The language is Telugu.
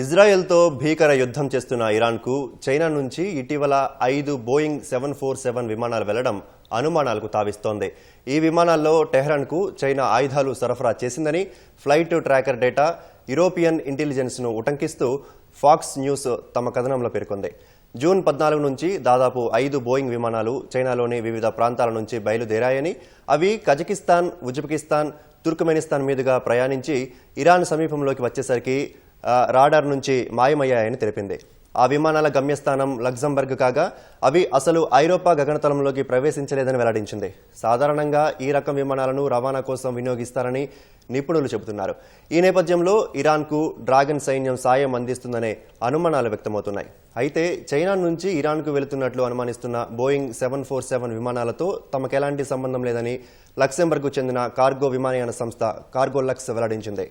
ఇజ్రాయెల్తో భీకర యుద్ధం చేస్తున్న ఇరాన్కు చైనా నుంచి ఇటీవల ఐదు బోయింగ్ సెవెన్ ఫోర్ సెవెన్ విమానాలు వెళ్ళడం అనుమానాలకు తావిస్తోంది. ఈ విమానాల్లో టెహ్రాన్కు చైనా ఆయుధాలు సరఫరా చేసిందని ఫ్లైట్ ట్రాకర్ డేటా యూరోపియన్ ఇంటెలిజెన్స్ను ఉటంకిస్తూ ఫాక్స్ న్యూస్ తమ కథనంలో పేర్కొంది. జూన్ పద్నాలుగు నుంచి దాదాపు ఐదు బోయింగ్ విమానాలు చైనాలోని వివిధ ప్రాంతాల నుంచి బయలుదేరాయని అవి కజకిస్తాన్ ఉజ్బెకిస్తాన్ తుర్కమెనిస్తాన్ మీదుగా ప్రయాణించి ఇరాన్ సమీపంలోకి వచ్చేసరికి రాడార్ నుంచి మాయమయ్యాయని తెలిపింది. ఆ విమానాల గమ్యస్థానం లగ్జంబర్గ్ కాగా అవి అసలు ఐరోపా గగనతలంలోకి ప్రవేశించలేదని వెల్లడించింది. సాధారణంగా ఈ రకం విమానాలను రవాణా కోసం వినియోగిస్తారని నిపుణులు చెబుతున్నారు. ఈ నేపథ్యంలో ఇరాన్కు డ్రాగన్ సైన్యం సాయం అందిస్తుందనే అనుమానాలు వ్యక్తమవుతున్నాయి. అయితే చైనా నుంచి ఇరాన్కు వెళుతున్నట్లు అనుమానిస్తున్న బోయింగ్ సెవెన్ ఫోర్ సెవెన్ విమానాలతో తమకెలాంటి సంబంధం లేదని లక్సెంబర్గ్కు చెందిన కార్గో విమానయాన సంస్థ కార్గో లక్స్ వెల్లడించింది.